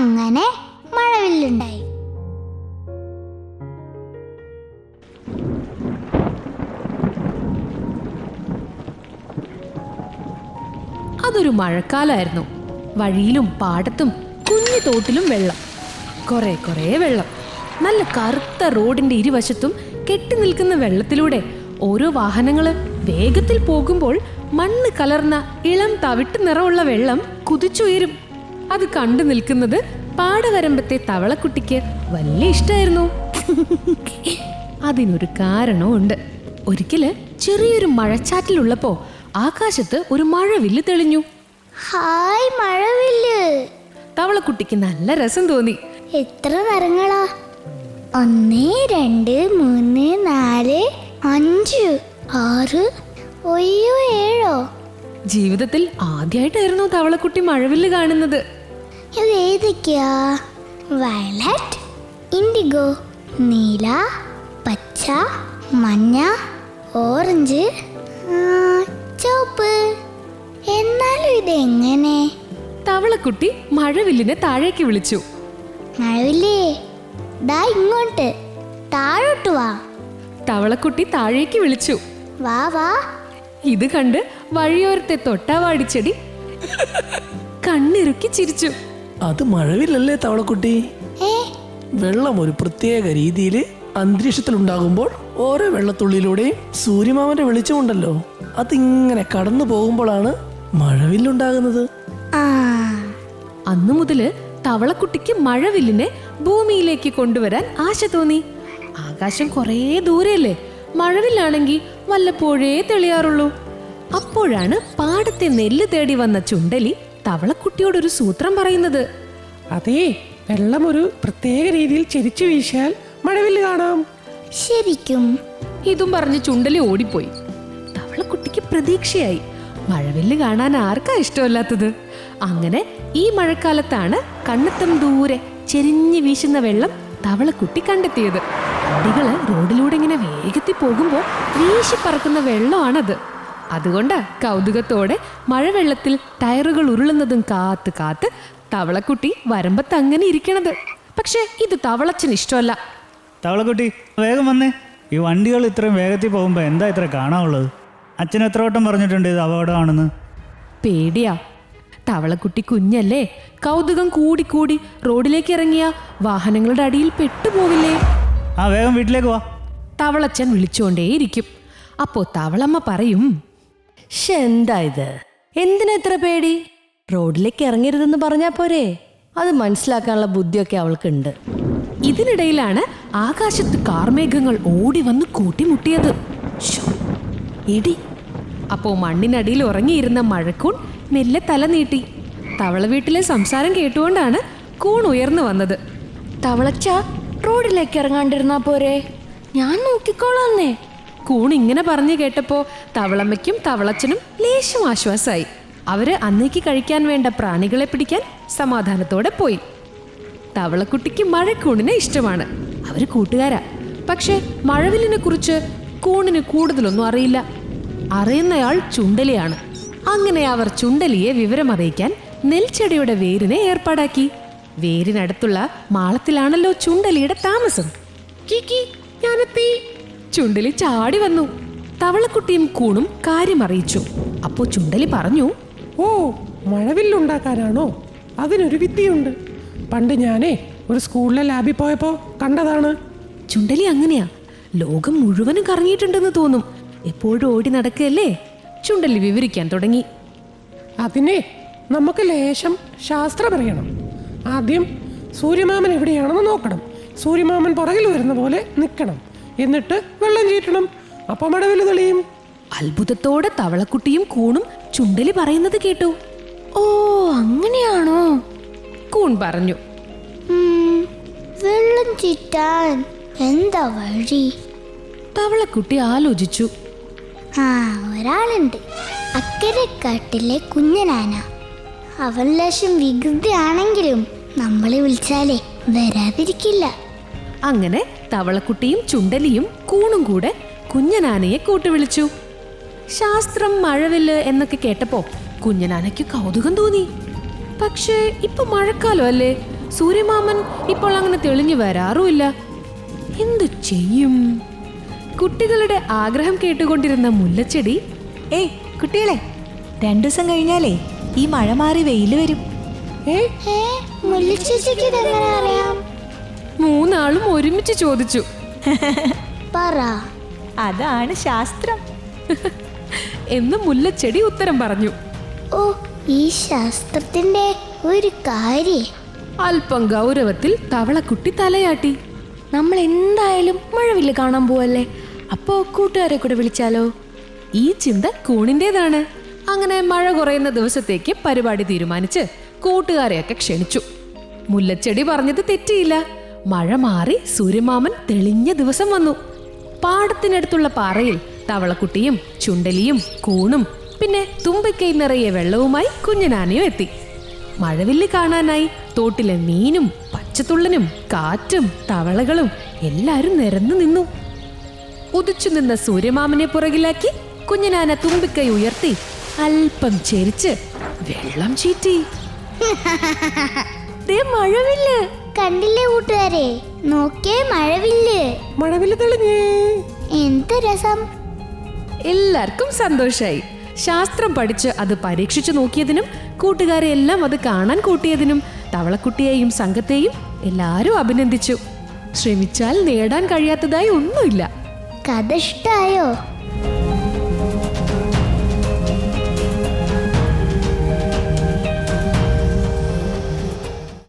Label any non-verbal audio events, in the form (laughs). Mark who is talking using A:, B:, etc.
A: അങ്ങനെ മഴവില്ലുണ്ടായി.
B: അതൊരു മഴക്കാലമായിരുന്നു വഴിയിലും പാടത്തും കുഞ്ഞു തോട്ടിലും വെള്ളം. കുറെ കുറെ വെള്ളം. നല്ല കറുത്ത റോഡിന്റെ ഇരുവശത്തും കെട്ടി നിൽക്കുന്ന വെള്ളത്തിലൂടെ ഓരോ വാഹനങ്ങൾ വേഗത്തിൽ പോകുമ്പോൾ മണ്ണ് കലർന്ന ഇളം തവിട്ട് നിറമുള്ള വെള്ളം കുതിച്ചുയരും. അത് കണ്ടു നിൽക്കുന്നത് പാടവരമ്പത്തെ തവളക്കുട്ടിക്ക് വലിയ ഇഷ്ടമായിരുന്നു അതിനൊരു കാരണമുണ്ട് ഒരിക്കൽ ചെറിയൊരു മഴച്ചാറ്റിലുള്ളപ്പോ ആകാശത്ത് ഒരു മഴവില്ല് തെളിഞ്ഞു.
A: ഹായ് മഴവില്ല്.
B: തവളക്കുട്ടിക്ക് നല്ല രസം തോന്നി.
A: എത്ര നിറങ്ങളാ ഒന്ന് രണ്ട് മൂന്ന് നാല് അഞ്ച് ആറ് ഒയ്യോ ഏഴോ?
B: ജീവിതത്തിൽ ആദ്യമായിട്ടായിരുന്നു തവളക്കുട്ടി മഴവില്ല് കാണുന്നത്.
A: ഇത് ഏതൊക്കെയാ? വയലറ്റ് ഇൻഡിഗോ നീല പച്ച മഞ്ഞ ഓറഞ്ച് ചുവപ്പ്. എന്നാലും ഇതെങ്ങനെ?
B: തവളക്കുട്ടി മഴവില്ലിനെ താഴേക്ക് വിളിച്ചു.
A: മഴവില്ലേ? ദാ ഇങ്ങോട്ട്. താഴോട്ട് വാ.
B: തവളക്കുട്ടി താഴേക്ക് വിളിച്ചു.
A: വാ വാ.
B: ഇത് കണ്ട് വഴിയോരത്തെ തൊട്ടാവാടിച്ചെടി കണ്ണിറുക്കി ചിരിച്ചു.
C: അത് മഴവില്ലല്ലേ തവളക്കുട്ടി? വെള്ളം ഒരു പ്രത്യേക രീതിയിൽ അന്തരീക്ഷത്തിൽ ഉണ്ടാകുമ്പോൾ ഓരോ വെള്ളത്തുള്ളിലൂടെയും സൂര്യമാമന്റെ വെളിച്ചമുണ്ടല്ലോ. അതിങ്ങനെ കടന്നു പോകുമ്പോഴാണ് മഴവില്ലുണ്ടാകുന്നത്.
A: ആ.
B: അന്നു മുതൽ തവളക്കുട്ടിക്ക് മഴവില്ലിനെ ഭൂമിയിലേക്ക് കൊണ്ടുവരാൻ ആശ തോന്നി. ആകാശം കൊറേ ദൂരെയല്ലേ? മഴവില്ലാണെങ്കിൽ വല്ലപ്പോഴേ തെളിയാറുള്ളൂ. അപ്പോഴാണ് പാടത്തെ നെല്ല് തേടി വന്ന ചുണ്ടലി തവളക്കുട്ടിയോടൊരു സൂത്രം പറയുന്നത്.
D: അതെ വെള്ളം ഒരു പ്രത്യേക രീതിയിൽ ചെരിച്ചു വീശാൽ മഴവില്ല് കാണാം.
A: ശരിക്കും?
B: ഇതും പറഞ്ഞ് ചുണ്ടലി ഓടിപ്പോയി. തവളക്കുട്ടിക്ക് പ്രതീക്ഷയായി. മഴവില്ല് കാണാൻ ആർക്കാ ഇഷ്ടമല്ലാത്തത്? അങ്ങനെ ഈ മഴക്കാലത്താണ് കണ്ണത്തം ദൂരെ ചെരിഞ്ഞു വീശുന്ന വെള്ളം തവളക്കുട്ടി കണ്ടെത്തിയത്. വണ്ടികൾ റോഡിലൂടെ ഇങ്ങനെ വേഗത്തിൽ പോകുമ്പോൾ വീശി പറക്കുന്ന വെള്ളമാണത്. അതുകൊണ്ട് കൗതുകത്തോടെ മഴവെള്ളത്തിൽ ടയറുകൾ ഉരുളുന്നതും കാത്ത് കാത്ത് തവളക്കുട്ടി വരമ്പത്ത് അങ്ങനെ ഇരിക്കണത്. പക്ഷേ ഇത് തവളച്ചന് ഇഷ്ടമല്ല.
E: തവളക്കുട്ടി വേഗം വന്നേ. ഈ വണ്ടികൾ ഇത്രയും വേഗത്തിൽ പോകുമ്പോൾ എന്താ ഇത്ര കാണാനുള്ളത്? അച്ഛൻ എത്ര വട്ടം പറഞ്ഞിട്ടുണ്ട് ഇത് അപകടമാണെന്ന്?
B: പേടിയാ. തവളക്കുട്ടി കുഞ്ഞല്ലേ കൗതുകം കൂടി കൂടി റോഡിലേക്ക് ഇറങ്ങിയ വാഹനങ്ങളുടെ അടിയിൽ പെട്ടുപോവില്ലേ?
E: ആ വേഗം വീട്ടിലേക്ക് വാ.
B: തവളച്ചൻ വിളിച്ചുകൊണ്ടേയിരിക്കും അപ്പോ തവളമ്മ പറയും
F: ശ്ശെ, എന്താ ഇത് എന്തിനാ ഇത്ര പേടി? റോഡിലേക്ക് ഇറങ്ങരുതെന്ന് പറഞ്ഞാ പോരെ. അത് മനസ്സിലാക്കാനുള്ള ബുദ്ധിയൊക്കെ അവൾക്കുണ്ട്.
B: ഇതിനിടയിലാണ് ആകാശത്ത് കാർമേഘങ്ങൾ ഓടി വന്ന് കൂട്ടിമുട്ടിയത്. ഇടി അപ്പോ മണ്ണിനടിയിൽ ഉറങ്ങിയിരുന്ന മഴക്കൂൺ മെല്ലെ തല നീട്ടി. തവള വീട്ടിലെ സംസാരം കേട്ടുകൊണ്ടാണ് കൂൺ ഉയർന്നു വന്നത്.
F: തവളച്ച റോഡിലേക്ക് ഇറങ്ങാണ്ടിരുന്നാ പോരെ. ഞാൻ നോക്കിക്കോളാന്നേ
B: കൂൺ ഇങ്ങനെ പറഞ്ഞു കേട്ടപ്പോ തവളമ്മയ്ക്കും തവളച്ചനും ലേശം ആശ്വാസമായി അവർ അന്നേക്ക് കഴിക്കാൻ വേണ്ട പ്രാണികളെ പിടിക്കാൻ സമാധാനത്തോടെ പോയി. തവളക്കുട്ടിക്ക് മഴക്കൂണിനെ ഇഷ്ടമാണ്. അവർ കൂട്ടുകാരാ. പക്ഷെ മഴവില്ലിനെ കുറിച്ച് കൂണിന് കൂടുതലൊന്നും അറിയില്ല. അറിയുന്നയാൾ ചുണ്ടലിയാണ്. അങ്ങനെ അവർ ചുണ്ടലിയെ വിവരമറിയിക്കാൻ നെൽച്ചെടിയുടെ വേരിനെ ഏർപ്പാടാക്കി. വേരിനടുത്തുള്ള മാളത്തിലാണല്ലോ ചുണ്ടലിയുടെ താമസം. ചുണ്ടലി ചാടി വന്നു. തവളക്കുട്ടിയും കൂണും കാര്യം അറിയിച്ചു അപ്പോ ചുണ്ടലി പറഞ്ഞു
D: ഓ മഴവില്ലുണ്ടാക്കാനാണോ? അതിനൊരു വിദ്യയുണ്ട്. പണ്ട് ഞാനേ ഒരു സ്കൂളിലെ ലാബിൽ പോയപ്പോൾ കണ്ടതാണ്.
B: ചുണ്ടലി അങ്ങനെയാ. ലോകം മുഴുവനും കറങ്ങിയിട്ടുണ്ടെന്ന് തോന്നും. എപ്പോഴും ഓടി നടക്കുകയല്ലേ? ചുണ്ടലി വിവരിക്കാൻ തുടങ്ങി.
D: അതിനെ നമുക്ക് ലേശം ശാസ്ത്രം അറിയണം. ആദ്യം സൂര്യമാമൻ എവിടെയാണെന്ന് നോക്കണം. സൂര്യമാമൻ പുറകിൽ വരുന്ന പോലെ നിൽക്കണം. എന്നിട്ട് വെള്ളം ചീറ്റണം. അപ്പൊ മഴവിൽ തെളിയും.
B: അത്ഭുതത്തോടെ തവളക്കുട്ടിയും കൂണും ചുണ്ടലി പറയുന്നത് കേട്ടു.
F: ഓ അങ്ങനെയാണോ?
B: കൂൺ പറഞ്ഞു.
A: വെള്ളം ചിറ്റാൻ എന്താ വഴി?
B: തവളക്കുട്ടി ആലോചിച്ചു.
A: ആ ഒരാളുണ്ട്. അക്കരെ കാട്ടിലെ കുഞ്ഞനാന. അവൻ ലക്ഷം വികൃതിയാണെങ്കിലും നമ്മളെ വിളിച്ചാലേ വരാതിരിക്കില്ല.
B: അങ്ങനെ തവളക്കുട്ടിയും ചുണ്ടലിയും കൂണും കൂടെ കുഞ്ഞനാനയെ കൂട്ടുവിളിച്ചു. ശാസ്ത്രം മഴവില്ല് എന്നൊക്കെ കേട്ടപ്പോ കുഞ്ഞനാനയ്ക്ക് കൗതുകം തോന്നി. പക്ഷേ ഇപ്പൊ മഴക്കാലം അല്ലേ? സൂര്യമാമൻ ഇപ്പോൾ അങ്ങനെ തെളിഞ്ഞു വരാറുമില്ല. എന്തു ചെയ്യും? കുട്ടികളുടെ ആഗ്രഹം കേട്ടുകൊണ്ടിരുന്ന മുല്ലച്ചെടി
G: ഏയ് കുട്ടികളെ രണ്ടു ദിവസം കഴിഞ്ഞാലേ ഈ മഴ മാറി വെയിൽ വരും.
A: മുല്ലിച്ചേച്ചിക്ക് അറിയാം?
B: ഒരുമിച്ച് ചോദിച്ചു.
A: പറ.
G: അതാണ് ശാസ്ത്രം.
B: എന്ന് മുല്ലച്ചെടി ഉത്തരം പറഞ്ഞു.
A: ഓ ഈ ശാസ്ത്രത്തിന്റെ ഒരു കാര്യം.
B: അല്പം ഗൗരവത്തിൽ തവളക്കുട്ടി തലയാട്ടി.
F: നമ്മൾ എന്തായാലും മഴവില്ല് കാണാൻ പോവല്ലേ? അപ്പോ കൂട്ടുകാരെ കൂടെ വിളിച്ചാലോ?
B: ഈ ചിന്ത കൂണിന്റേതാണ്. അങ്ങനെ മഴ കുറയുന്ന ദിവസത്തേക്ക് പരിപാടി തീരുമാനിച്ച് കൂട്ടുകാരെയൊക്കെ ക്ഷണിച്ചു. മുല്ലച്ചെടി പറഞ്ഞത് തെറ്റിയില്ല. മഴ മാറി സൂര്യമാമൻ തെളിഞ്ഞ ദിവസം വന്നു. പാടത്തിനടുത്തുള്ള പാറയിൽ തവളക്കുട്ടിയും ചുണ്ടലിയും കൂണും പിന്നെ തുമ്പിക്കൈ നിറയെ വെള്ളവുമായി കുഞ്ഞനാനയും എത്തി. മഴവില്ല് കാണാനായി തോട്ടിലെ മീനും പച്ചത്തുള്ളനും കാറ്റും തവളകളും എല്ലാരും നിരന്നു നിന്നു. ഉദിച്ചു നിന്ന സൂര്യമാമനെ പുറകിലാക്കി കുഞ്ഞനാന തുമ്പിക്കൈ ഉയർത്തി അല്പം ചെരിച്ച് വെള്ളം ചീറ്റി. (laughs)
F: മഴവില്ല്.
A: കണ്ടില്ലേ കൂട്ടുകാരെ? നോക്കേ മഴവില്ല്.
D: മഴവിൽ തെളിഞ്ഞേ.
A: എന്ത് രസം.
B: എല്ലാവർക്കും സന്തോഷായി. ശാസ്ത്രം പഠിച്ച് അത് പരീക്ഷിച്ചു നോക്കിയതിനും കൂട്ടുകാരെ എല്ലാം അത് കാണാൻ കൂട്ടിയതിനും തവളക്കുട്ടിയെയും സംഘത്തെയും എല്ലാരും അഭിനന്ദിച്ചു. ശ്രമിച്ചാൽ നേടാൻ കഴിയാത്തതായി ഒന്നുമില്ല.
A: കഥ ഇഷ്ടായോ?